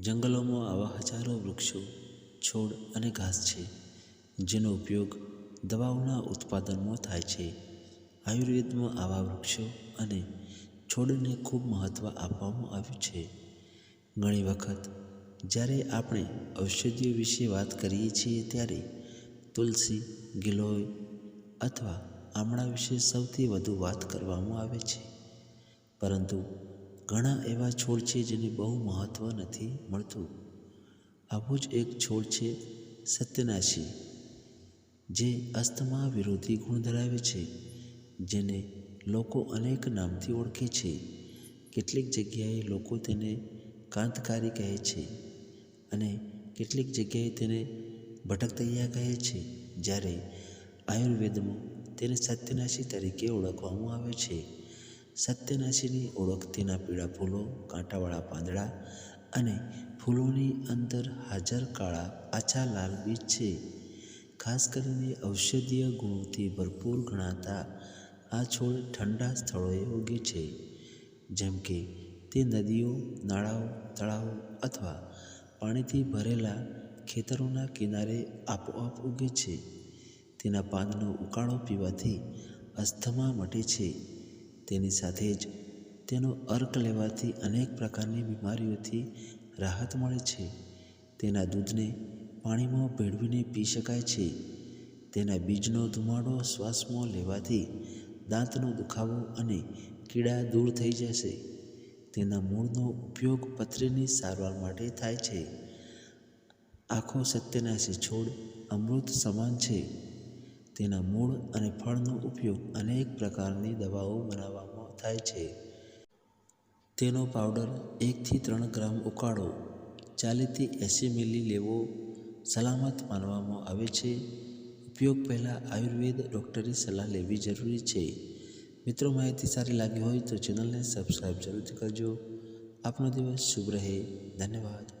જંગલોમાં આવા હજારો વૃક્ષો, છોડ અને ઘાસ છે, જેનો ઉપયોગ દવાઓના ઉત્પાદનમાં થાય છે. આયુર્વેદમાં આવા વૃક્ષો અને છોડને ખૂબ મહત્ત્વ આપવામાં આવ્યું છે. ઘણી વખત, જ્યારે આપણે ઔષધિઓ વિશે વાત કરીએ છીએ ત્યારે તુલસી, ગિલોય અથવા આમળા વિશે સૌથી વધુ વાત કરવામાં આવે છે. પરંતુ ઘણા એવા છોડ છે જેને બહુ મહત્ત્વ નથી મળતું. આવો જ એક છોડ છે સત્યનાશી, જે અસ્થમા વિરોધી ગુણ ધરાવે છે, જેને લોકો અનેક નામથી ઓળખે છે. કેટલીક જગ્યાએ લોકો તેને કાંતકારી કહે છે અને કેટલીક જગ્યાએ તેને ભટકતૈયા કહે છે, જ્યારે આયુર્વેદમાં તેને સત્યનાશી તરીકે ઓળખવામાં આવે છે. સત્યનાશીની ઓળખ તેના પીળા ફૂલો, કાંટાવાળા પાંદડા અને ફૂલોની અંદર હાજર કાળા આછા લાલ બીજ છે. ખાસ કરીને ઔષધીય ગુણોથી ભરપૂર ગણાતા આ છોડ ઠંડા સ્થળોએ ઉગે છે. જેમ કે તે નદીઓ, નાળાઓ, તળાવો અથવા પાણીથી ભરેલા ખેતરોના કિનારે આપોઆપ ઉગે છે. તેના પાનનો ઉકાળો પીવાથી અસ્થમા મટે છે. તેની સાથે જ તેનો અર્ક લેવાથી અનેક પ્રકારની બીમારીઓથી રાહત મળે છે. તેના દૂધને પાણીમાં ભેળવીને પી શકાય છે. તેના બીજનો ધુમાડો શ્વાસમાં લેવાથી દાંતનો દુખાવો અને કીડા દૂર થઈ જશે. તેના મૂળનો ઉપયોગ પથરીની સારવાર માટે થાય છે. આખો સત્યનાશી છોડ અમૃત સમાન છે. તેના મૂળ અને ફળનો ઉપયોગ અનેક પ્રકારની દવાઓ બનાવવામાં થાય છે. તેનો પાવડર એકથી ત્રણ ગ્રામ ઉકાળો, ચાલીસથી એંસી મિલી લેવો સલામત માનવામાં આવે છે. ઉપયોગ પહેલાં આયુર્વેદ ડૉક્ટરની સલાહ લેવી જરૂરી છે. મિત્રો, માહિતી સારી લાગી હોય તો ચેનલને સબસ્ક્રાઈબ જરૂરથી કરજો. આપનો દિવસ શુભ રહે. ધન્યવાદ.